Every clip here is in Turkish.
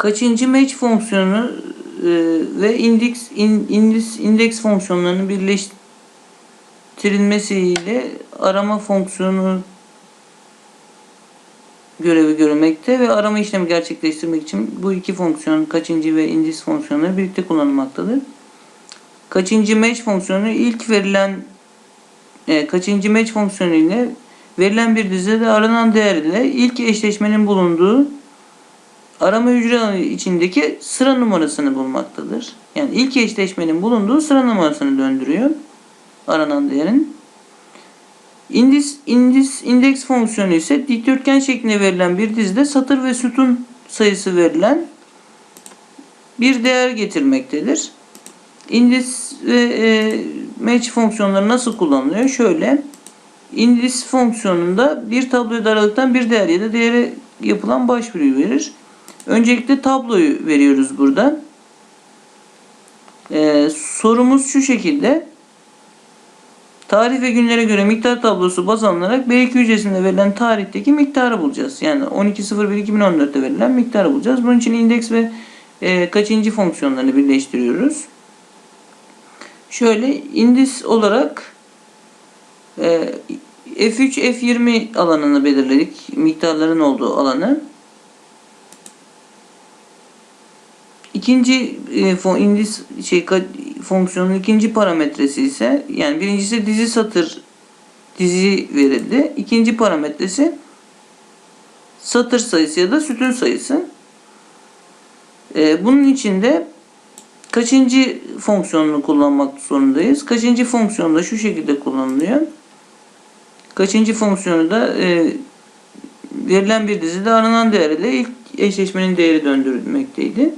kaçıncı match fonksiyonu e, ve index in, index, index fonksiyonlarının birleştirilmesiyle arama fonksiyonu görevi görülmekte ve arama işlemi gerçekleştirmek için bu iki fonksiyon kaçıncı ve index fonksiyonları birlikte kullanılmaktadır. Kaçıncı match fonksiyonu ilk verilen e, kaçıncı match fonksiyonu ile verilen bir dizide aranan değer ile ilk eşleşmenin bulunduğu arama hücre içindeki sıra numarasını bulmaktadır. Yani ilk eşleşmenin bulunduğu sıra numarasını döndürüyor aranan değerin. Indis, indis, indeks fonksiyonu ise dikdörtgen şeklinde verilen bir dizide satır ve sütun sayısı verilen bir değer getirmektedir. Indis ve e, match fonksiyonları nasıl kullanılıyor? Şöyle. Indis fonksiyonunda bir tabloyu aralıktan bir değer ya da değere yapılan başvuruyu verir. Öncelikle tabloyu veriyoruz burada. Ee, sorumuz şu şekilde. Tarih ve günlere göre miktar tablosu baz alınarak B2 hücresinde verilen tarihteki miktarı bulacağız. Yani 12.01.2014'te verilen miktarı bulacağız. Bunun için indeks ve e, kaçıncı fonksiyonlarını birleştiriyoruz. Şöyle indeks olarak e, F3, F20 alanını belirledik. Miktarların olduğu alanı. İkinci e, indis şey fonksiyonun ikinci parametresi ise yani birincisi dizi satır dizi verildi. İkinci parametresi satır sayısı ya da sütun sayısı. E, bunun içinde kaçıncı fonksiyonunu kullanmak zorundayız? Kaçıncı fonksiyon da şu şekilde kullanılıyor. Kaçıncı fonksiyonu da e, verilen bir dizide aranan değer ile ilk eşleşmenin değeri döndürülmekteydi.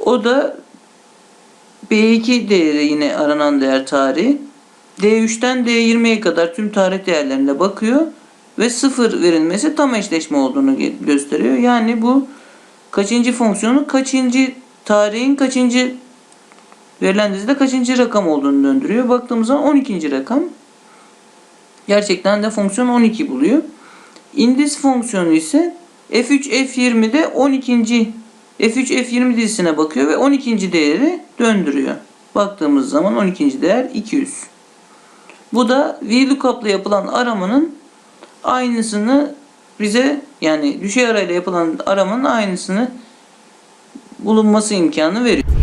O da B2 değeri yine aranan değer tarihi. D3'ten D20'ye kadar tüm tarih değerlerine bakıyor ve sıfır verilmesi tam eşleşme olduğunu gösteriyor. Yani bu kaçıncı fonksiyonu kaçıncı tarihin kaçıncı verilen dizide kaçıncı rakam olduğunu döndürüyor. Baktığımız zaman 12. rakam. Gerçekten de fonksiyon 12 buluyor. Indis fonksiyonu ise F3 F20'de 12. F3 F20 dizisine bakıyor ve 12. değeri döndürüyor. Baktığımız zaman 12. değer 200. Bu da VLOOKUP'la yapılan aramanın aynısını bize yani düşey arayla yapılan aramanın aynısını bulunması imkanı veriyor.